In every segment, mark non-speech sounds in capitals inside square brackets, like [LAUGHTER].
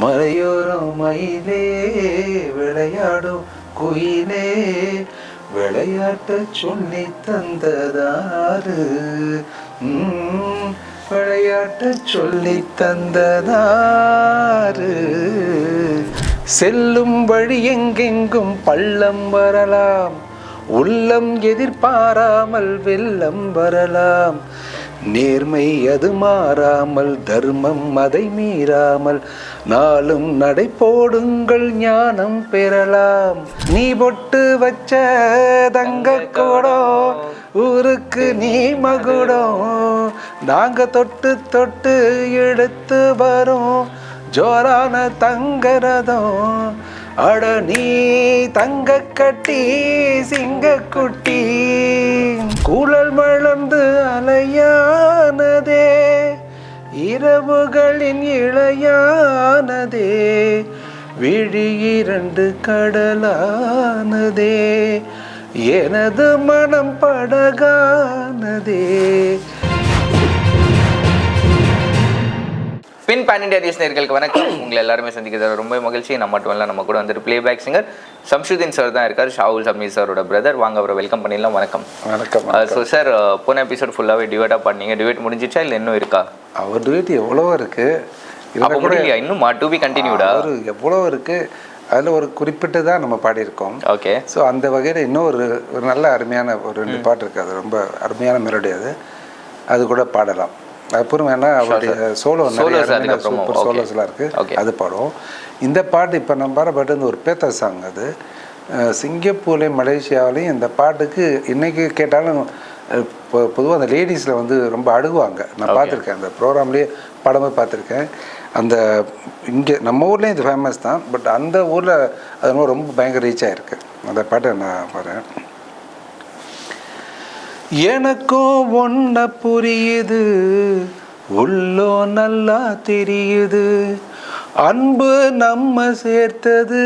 மலையோரம் மயிலே விளையாடும் குயிலே விளையாட்ட சொல்லி தந்ததாரு விளையாட்ட சொல்லி தந்ததாரு செல்லும் வழி எங்கெங்கும் பள்ளம் வரலாம். உள்ளம் எதிர்பாராமல் வெள்ளம் வரலாம். நேர்மை அது மாறாமல் தர்மம் அதை மீறாமல். நாளும் நடை போடுங்கள் ஞானம் பெறலாம். நீ பொட்டு வச்ச தங்க கூடம் ஊருக்கு நீ மகுடம் நாங்க தொட்டு தொட்டு எடுத்து வரோம் ஜோரான தங்கரதம் அட நீ தங்க கட்டி சிங்க குட்டி குழல் மலர்ந்து அலையானதே இரவுகளின் இளையானதே விழி இரண்டு கடலானதே எனது மனம் படகானதே. பின் பேன் இண்டியா நியூஸ் நேர்களுக்கு வணக்கம். [CLEARS THROAT] உங்களை எல்லாருமே சந்திக்கிறது ரொம்ப மகிழ்ச்சி. நம்ம மட்டும் இல்லை நம்ம கூட வந்துட்டு பிளேபேக் சிங்கர் சம்ஷுதீன் சார் தான் இருக்கார். ஷாவுல் சமீர் சாரோட பிரதர் வாங்க அவரை வெல்கம் பண்ணிடலாம். வணக்கம். வணக்கம் ஸோ சார் போன எபிசோட் ஃபுல்லாகவே டிவேட்டாக பண்ணீங்க. டிவேட் முடிஞ்சிச்சா இல்லை இன்னும் இருக்கா? அவர் டுவேட் எவ்வளவோ இருக்கு. இதுல அப்போ கூட முடியலையா? இன்னும் டு பி கண்டினியூடா அவர் எவ்வளோ இருக்கு. அதில் ஒரு குறிப்பிட்டு தான் நம்ம பாடியிருக்கோம். ஓகே ஸோ அந்த வகையில் இன்னும் ஒரு ஒரு நல்ல அருமையான ஒரு ரெண்டு பாட்டு இருக்கு. அது ரொம்ப அருமையான மெலடி அது. அது கூட பாடலாம். அப்புறம் வேணா அவருடைய சோலோ நிறைய சூப்பர். சோலோஸ்லாம் இருக்கு. Okay. அது பாடுவோம் இந்த பாட்டு இப்போ நம்ம பாட பாட்டு வந்து ஒரு பேத்த சாங் அது. சிங்கப்பூர்லேயும் மலேசியாவிலையும் இந்த பாட்டுக்கு இன்னைக்கு கேட்டாலும் பொதுவாக அந்த லேடிஸில் வந்து ரொம்ப அழுகுவாங்க நான் பார்த்துருக்கேன். அந்த ப்ரோக்ராம்லேயே படமே பார்த்துருக்கேன். அந்த இங்கே நம்ம ஊர்லேயும் இது ஃபேமஸ் தான். பட் அந்த ஊரில் அது ரொம்ப பயங்கர ரீச் ஆகிருக்கு அந்த பாட்டை நான் பாடுறேன். எனக்கும் ஒன்ன புரியுது உள்ளோ நல்லா தெரியுது. அன்பு நம்ம சேர்த்தது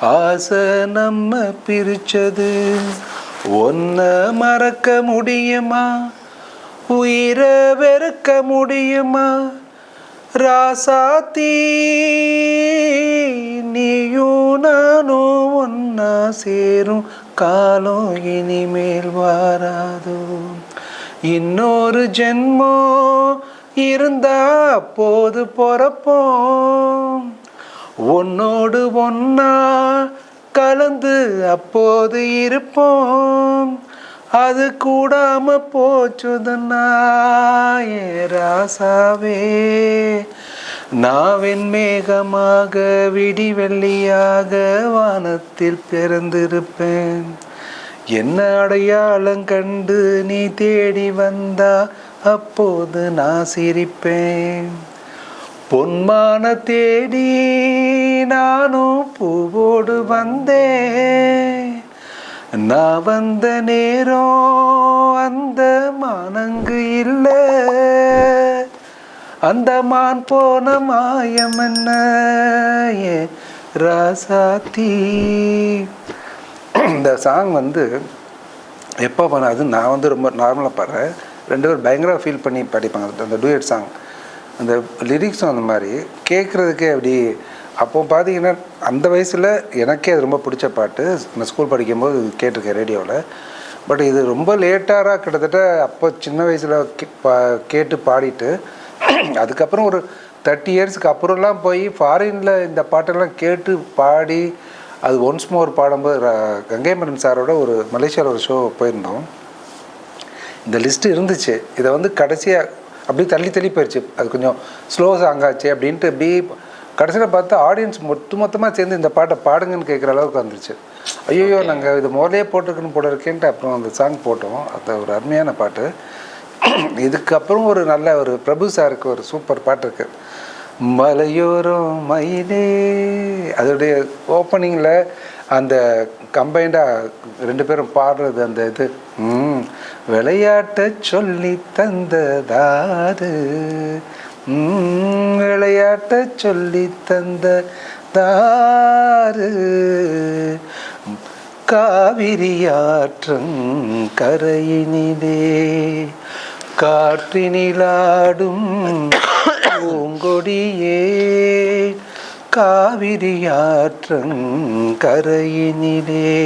ஆசை நம்ம பிரிச்சது. ஒன்ன மறக்க முடியுமா? உயிரை வெறுக்க முடியுமா? ராசாத்தி நீயும் நானும் ஒன்னா சேரும். காலம் இனிமேல் வாராதோ? இன்னொரு ஜென்மோ இருந்தா போது பிறப்போம். உன்னோடு ஒன்னா கலந்து அப்போது இருப்போம். அது கூடாம போச்சுதுன்னா ஏ ராசாவே. நாவின் மேகமாக விடி வெள்ளியாக வானத்தில் பிறந்திருப்பேன். என்ன அடையாளம் கண்டு நீ தேடி வந்தா அப்போது நான் சிரிப்பேன். பொன்மான தேடி நானும் பூவோடு வந்தேன். நான் வந்த நேரம் அந்த மானங்கு இல்லை. அந்த மான் போன மாயம் என்ன? ஏ ராசாத்தி. இந்த சாங் வந்து எப்போ பண்ணாது நான் வந்து ரொம்ப நார்மலாக பாடுறேன். ரெண்டு பேரும் பயங்கரமாக ஃபீல் பண்ணி படிப்பாங்க. அந்த டூயட் சாங் அந்த லிரிக்ஸும் அந்த மாதிரி கேட்குறதுக்கே அப்படி. அப்போ பார்த்தீங்கன்னா அந்த வயசில் எனக்கே அது ரொம்ப பிடிச்ச பாட்டு. நான் ஸ்கூல் படிக்கும்போது கேட்டிருக்கேன் ரேடியோவில் பட் இது ரொம்ப லேட்டாராக கிட்டத்தட்ட அப்போ சின்ன வயசில் கேட்டு பாடிட்டு அதுக்கப்புறம் ஒரு தேர்ட்டி இயர்ஸ்க்கு அப்புறம்லாம் போய் ஃபாரினில் இந்த பாட்டெல்லாம் கேட்டு பாடி அது ஒன்ஸ் மோர் பாடும்போது கங்கை மரன் சாரோட ஒரு மலேசியாவில் ஒரு ஷோ போயிருந்தோம். இந்த லிஸ்ட்டு இருந்துச்சு. இதை வந்து கடைசியாக அப்படியே தள்ளி தள்ளி போயிடுச்சு அது கொஞ்சம் ஸ்லோ சாங் ஆச்சு அப்படின்ட்டு அப்படியே கடைசியில் பார்த்தா ஆடியன்ஸ் மொத்த மொத்தமாக சேர்ந்து இந்த பாட்டை பாடுங்கன்னு கேட்குற அளவுக்கு வந்துருச்சு. ஐயோ நாங்கள் இது முதலே போட்டிருக்குன்னு போல இருக்கேன்ட்டு அப்புறம் அந்த சாங் போட்டோம். அது ஒரு அருமையான பாட்டு. [CLEARS THROAT] இதுக்கப்புறம் ஒரு நல்ல ஒரு பிரபு சாருக்கு ஒரு சூப்பர் பாட்டு இருக்கு. மலையோரம் மயிலே. அதோடைய ஓப்பனிங்கில் அந்த கம்பைண்டாக ரெண்டு பேரும் பாடுறது அந்த இது. விளையாட்ட சொல்லி தந்ததாது. விளையாட்ட சொல்லி தந்த தாரு காவிரியாற்றங் கரையினிலே. காற்றினிலாடும் பூங்கொடியே காவிரியாற்றங் கரையினிலே.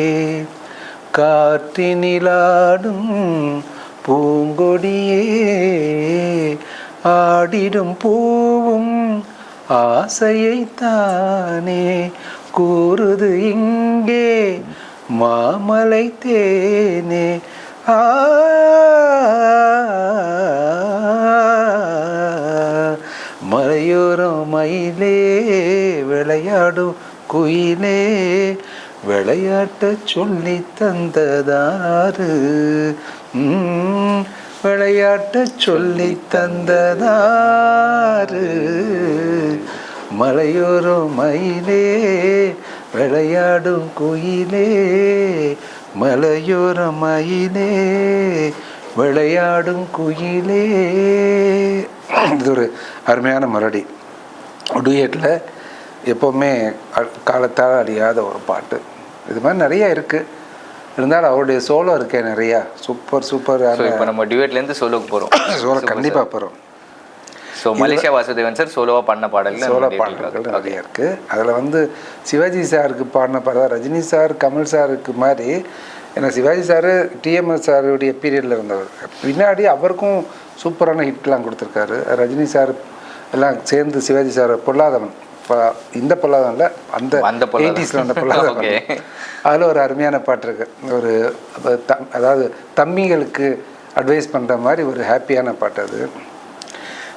காற்றினிலாடும் பூங்கொடியே ஆடிடும் பூவும் ஆசையைத்தானே. கூறுது இங்கே மாமலை தேனே மலையோரம் மயிலே விளையாடும் குயிலே விளையாட்ட சொல்லி தந்ததாரு விளையாட்ட சொல்லி தந்ததாரு மலையோரம் மயிலே விளையாடும் குயிலே மலையோர மயிலே விளையாடும் குயிலே. இது ஒரு அருமையான மரடி டூயட்டில் எப்போவுமே காலத்தால் அழியாத ஒரு பாட்டு. இது மாதிரி நிறைய இருக்குது இருந்தாலும் அவருடைய சோலோ இருக்கே நிறையா. சூப்பர் சூப்பர் இப்போ நம்ம டியூட்லேருந்து சோலோக்கு போகிறோம் [COUGHS] சோலோ கண்டிப்பாக போகிறோம் ஸோ மலேசியா வாசுதேவன் சார் சோலோவாக பண்ண பாடல்கள் நம்ம பாடல்கள் நிறைய இருக்குது அதில் வந்து சிவாஜி சாருக்கு பாடின பாடம் ரஜினி சார் கமல் சாருக்கு மாதிரி ஏன்னா சிவாஜி சார் டிஎம்எஸ் சாருடைய பீரியடில் இருந்தவர். பின்னாடி அவருக்கும் சூப்பரான ஹிட்லாம் கொடுத்துருக்காரு. ரஜினி சார் எல்லாம் சேர்ந்து சிவாஜி சார் பொல்லாதவன். இப்போ இந்த பொல்லாதவன் இல்லை அந்த அந்த. எயிட்டிஸில் அந்த பொல்லாதவன். அதில் ஒரு அருமையான பாட்டு இருக்கு. ஒரு அதாவது தம்பிகளுக்கு அட்வைஸ் பண்ணுற மாதிரி ஒரு ஹாப்பியான பாட்டு அது.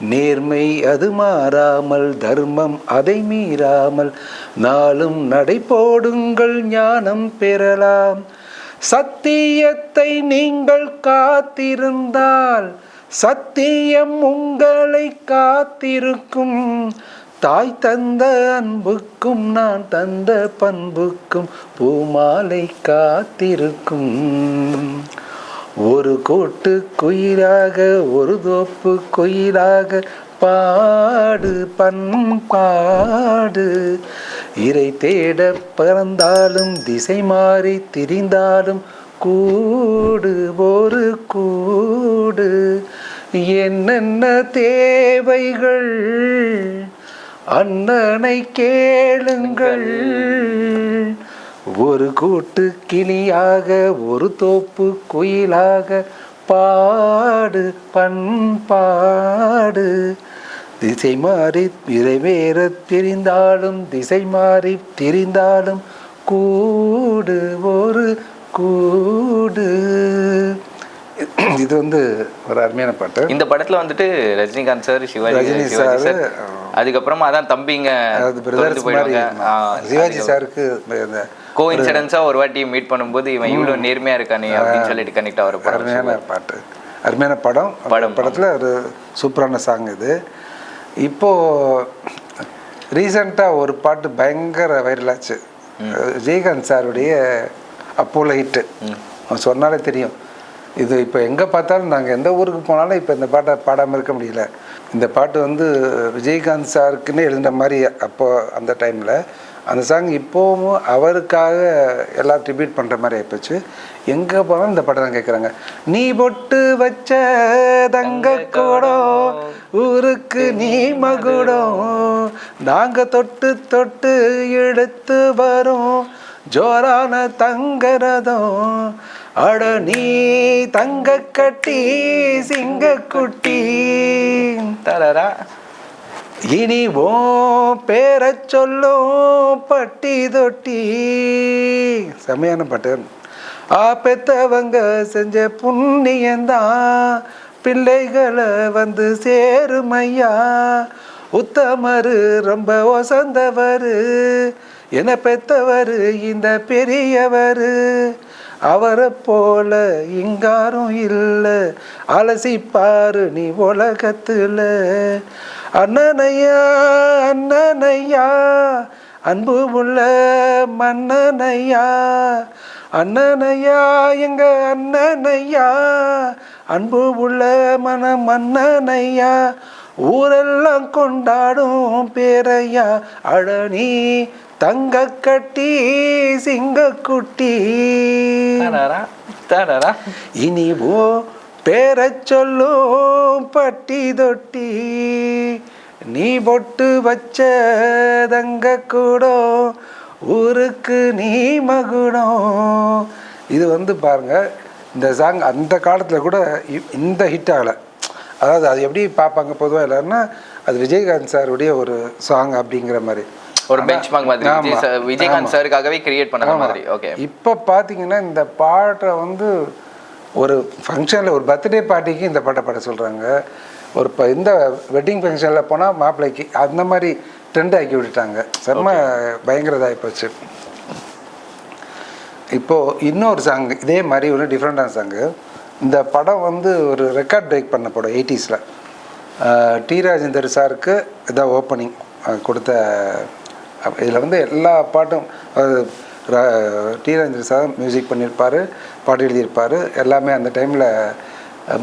நேர்மை அது மாறாமல் தர்மம் அதை மீறாமல். நாளும் நடை போடுங்கள் ஞானம் பெறலாம். சத்தியத்தை நீங்கள் காத்திருந்தால் சத்தியம் உங்களை காத்திருக்கும். தாய் தந்த அன்புக்கும் நான் தந்த பண்புக்கும் பூமாலை காத்திருக்கும். ஒரு கோட்டு குயிலாக ஒரு தோப்பு குயிலாக பாடு பண்பாடு இறை தேட பறந்தாலும் திசை மாறி திரிந்தாலும் கூடு ஒரு கூடு. என்னென்ன தேவைகள்? அண்ணனை கேளுங்கள். ஒரு கூட்டு கிளியாக ஒரு தோப்பு குயிலாக பாடு பண்பாடு திசை மாறி நிறைவேற திரிந்தாலும் திசை மாறி திரிந்தாலும் கூடு ஒரு கூடு. இது வந்து ஒரு அருமையான பாட்டு. இந்த படத்துல வந்துட்டு ரஜினிகாந்த் சார் சிவாஜி ரஜினி சார், அதுக்கப்புறமா அதான் தம்பிங்க சிவாஜி சாருக்கு இந்த கோ இன்சிடென்ஸா ஒரு வாட்டி மீட் பண்ணும்போது இவன் இவ்வளவு நேர்மையா இருக்கானே அப்படின்னு சொல்லிட்டு கனெக்ட் ஆகிற படம் அருமையான பாட்டு. அருமையான படம். படம். படத்தில் ஒரு சூப்பரான சாங் இது. இப்போ ரீசண்டாக ஒரு பாட்டு பயங்கர வைரலாச்சு விஜயகாந்த் சாருடைய அப்போல ஹிட்டு அவன் சொன்னாலே தெரியும். இது இப்போ எங்கே பார்த்தாலும் நாங்கள் எந்த ஊருக்கு போனாலும் இப்போ இந்த பாட்டை பாடாமல் இருக்க முடியல. இந்த பாட்டு வந்து விஜயகாந்த் சாருக்குன்னு எழுதின மாதிரி அப்போ அந்த டைமில். அந்த சாங் இப்போவும் அவருக்காக எல்லாம் ட்ரிபியூட் பண்ணுற மாதிரி ஆயிப்போச்சு. எங்கே போனாலும் இந்த பாட்டை தான் கேட்குறாங்க நீ பொட்டு வச்ச தங்க கூடம் ஊருக்கு நீ மகுடம் நாங்கள் தொட்டு தொட்டு எடுத்து வரோம். ஜோரான தங்கரதம் அட நீ தங்க கட்டி சிங்கக்குட்டி தரரா. இனி ஓ பேர சொல்லும் பட்டி தொட்டி. செமையான பாட்டு. ஆ பெத்தவங்க செஞ்ச புண்ணியந்தான் பிள்ளைகளை வந்து சேருமையா உத்தமரு ரொம்ப ஒசந்தவர். என பெத்தவர் இந்த பெரியவர். அவரை போல இங்காரும் இல்லை. அலசிப்பாரு நீ உலகத்தில். அண்ணனையா அண்ணனையா அன்பு உள்ள மன்னனையா. அண்ணனையா எங்க அண்ணனையா. அன்பு உள்ள மன மன்னனையா. ஊரெல்லாம் கொண்டாடும் பேரையா. அழனி தங்க கட்டி சிங்கக்குட்டி தரரா. இனி ஓ பேரச் சொல்லும் பட்டி தொட்டி. நீ பொட்டு வச்ச தங்க கூடோ ஊருக்கு நீ மகுடம் இது வந்து பாருங்க இந்த சாங் அந்த காலத்தில் கூட இந்த ஹிட் ஆகலை. அதாவது அது எப்படி பார்ப்பாங்க பொதுவாக எல்லாருன்னா அது விஜயகாந்த் சாருடைய ஒரு சாங் அப்படிங்கிற மாதிரி. ஒரு பெஞ்ச் மார்க் மாதிரி. விஜயகாந்த். சாருக்காகவே கிரியேட் பண்ண. மாதிரி. ஓகே இப்போ பார்த்தீங்கன்னா இந்த பாட்டை வந்து ஒரு ஃபங்க்ஷனில் ஒரு பர்த்டே பார்ட்டிக்கு இந்த பாட்டை பாட சொல்கிறாங்க ஒரு இப்போ இந்த வெட்டிங் ஃபங்க்ஷனில் போனால் மாப்பிள்ளைக்கு அந்த மாதிரி ட்ரெண்ட் ஆக்கி விட்டுட்டாங்க. செம்ம பயங்கர இதாகி போச்சு. இப்போது இன்னொரு சாங் இதே மாதிரி ஒரு டிஃப்ரெண்டான சாங்கு இந்த படம் வந்து ஒரு ரெக்கார்ட் பிரேக் பண்ண படம் எயிட்டிஸில் டி ராஜேந்தர் சாருக்கு இதான் ஓப்பனிங் கொடுத்த இதில் வந்து எல்லா பாட்டும் டி. ராஜேந்தர் சார் மியூசிக் பண்ணியிருப்பார் பாட்டு எழுதியிருப்பார். எல்லாமே அந்த டைமில்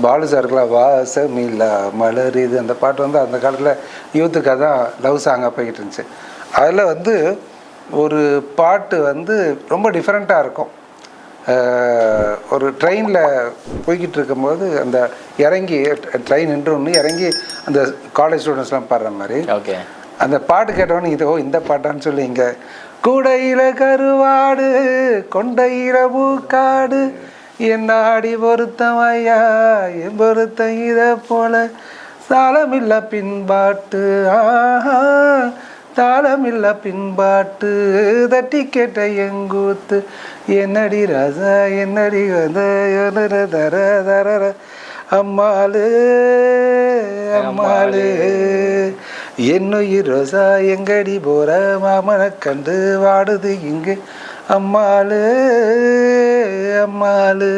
பாலு சாருக்குலாம் வாசமில்லா மலர் இது அந்த பாட்டு வந்து அந்த காலத்தில் யூத்துக்காக தான் லவ் சாங்காக போய்கிட்டு இருந்துச்சு. அதில் வந்து ஒரு பாட்டு வந்து ரொம்ப டிஃப்ரெண்ட்டாக இருக்கும். ஒரு ட்ரெயினில் போய்கிட்டு இருக்கும்போது அந்த இறங்கி ட்ரெயின் நின்று ஒன்று இறங்கி அந்த காலேஜ் ஸ்டூடெண்ட்ஸ்லாம் பாடுற மாதிரி. ஓகே அந்த பாட்டு கேட்டவொடனே இது ஓ இந்த பாட்டான்னு சொல்லி இங்கே கூடையில கருவாடு கொண்டையில பூக்காடு என்னாடி பொருத்தம் ஐயா என் பொருத்தம் இதை போல தாளமில்ல பின்பாட்டு ஆஹா தாளமில்ல பின்பாட்டு தட்டி கேட்ட எங்கூத்து என்னடி ரசா என்னடி வந்த தர தர அம்மாளு அம்மாளு. என்னுயிர் ரோசா எங்கடி போற மாமனை கண்டு வாடுது இங்கு. அம்மாளு அம்மாளு.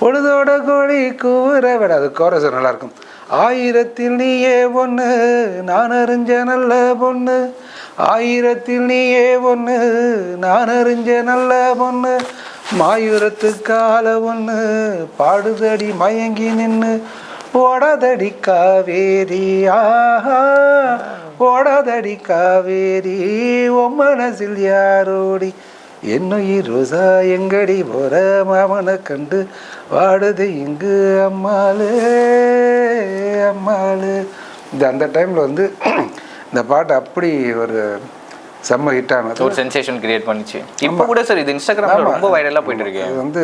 பொழுதோட கோழி கூற விட அது கோரஸ் நல்லா இருக்கும் ஆயிரத்தில் நீயே ஒன்று நான் அறிஞ்ச நல்ல பொண்ணு. ஆயிரத்தில் நீயே ஒன்று நான் அறிஞ்ச நல்ல பொண்ணு. மாயூரத்து கால ஒன்று பாடுதடி மயங்கி நின்று ஓடாதடி காவேரி ஆஹா. ஓடாதடி காவேரி உன் மனசில் யாரோடி? என்னுயிர் ரோசா எங்கடி போற? மாமனை கண்டு வாடுது இங்கு அம்மாளு அம்மாளு. இந்த அந்த டைமில் வந்து [CLEARS THROAT] இந்த பாட்டு அப்படி ஒரு செம்ம ஹிட் ஆனது. ஒரு சென்சேஷன் கிரியேட் பண்ணிச்சு. இப்போ கூட சார் இது இன்ஸ்டாகிராம்ல ஆமா. ரொம்ப வைரலா போயிட்டு இருக்கு. இது வந்து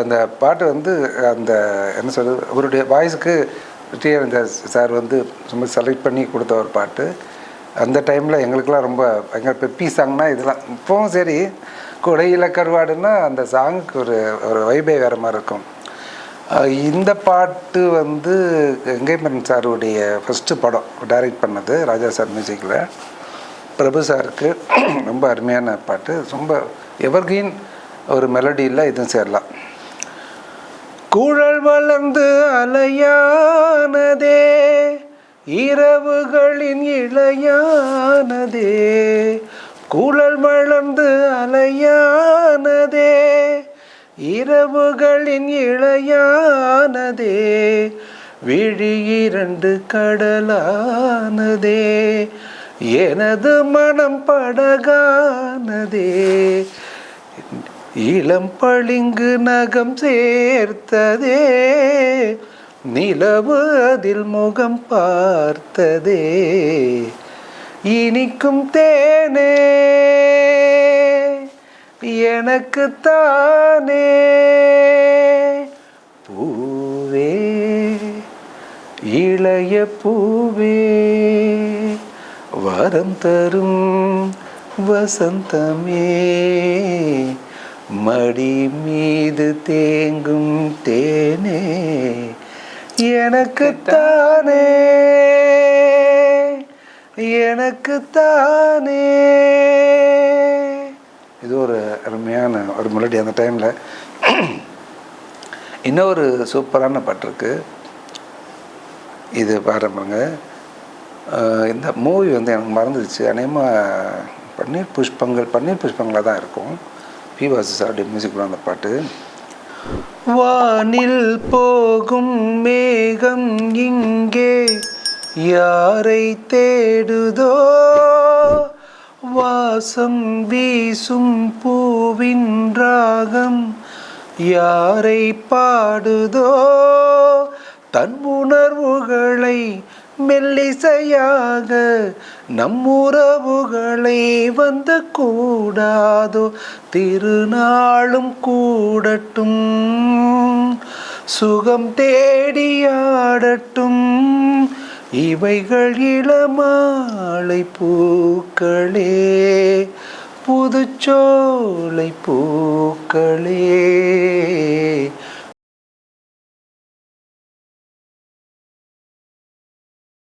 அந்த பாட்டு வந்து அந்த என்ன சொல்றது அவருடைய வாய்ஸுக்கு டி சார் வந்து ரொம்ப செலக்ட் பண்ணி கொடுத்த ஒரு பாட்டு. அந்த டைமில் எங்களுக்கெல்லாம் ரொம்ப பயங்கர பெப்பி சாங்னா இதெல்லாம். இப்போவும் சரி கொடையில் கருவாடுன்னா அந்த சாங்குக்கு ஒரு ஒரு வைபே வேறு மாதிரி இருக்கும். இந்த பாட்டு வந்து கங்கைமரன் சாருடைய ஃபஸ்ட்டு படம் டைரக்ட் பண்ணது ராஜா சார் மியூசிக்கில் பிரபு சாருக்கு ரொம்ப அருமையான பாட்டு. ரொம்ப எவர்கிரீன் ஒரு மெலடியில் இதுவும் சேரலாம். குழல் வளர்ந்து அலையானதே இரவுகளின் இளையானதே. குழல் வளர்ந்து அலையானதே இரவுகளின் இளையானதே. விழி இரண்டு கடலானதே எனது மனம் படகானதே. இளம் பளிங்கு நகம் சேர்த்ததே நிலவு அதில் முகம் பார்த்ததே. இனிக்கும் தேனே எனக்கு தானே. பூவே இளைய பூவே வரம் தரும் வசந்தமே. மடி மீது தேங்கும் தேனே எனக்கு தானே எனக்கு தானே இது ஒரு அருமையான ஒரு மெலடி அந்த டைமில் இன்னொரு சூப்பரான பாட்டு இருக்குது இது பாடுறவங்க இந்த மூவி வந்து எனக்கு மறந்துடுச்சு அநேகமாக பன்னீர் புஷ்பங்கள் பன்னீர் புஷ்பங்களாக தான் இருக்கும். பி வாசு மியூசிக் அந்த பாட்டு. வானில் போகும் மேகம் இங்கே யாரை தேடுதோ? வாசம் வீசும் பூவின் ராகம் யாரை பாடுதோ? தன் உணர்வுகளை மெல்லிசையாக நம்முறவுகளை வந்த கூடாதோ திருநாளும் கூடட்டும். சுகம் தேடியாடட்டும் இவைகள் இளமாலை பூக்களே புதுச்சோலை பூக்களே.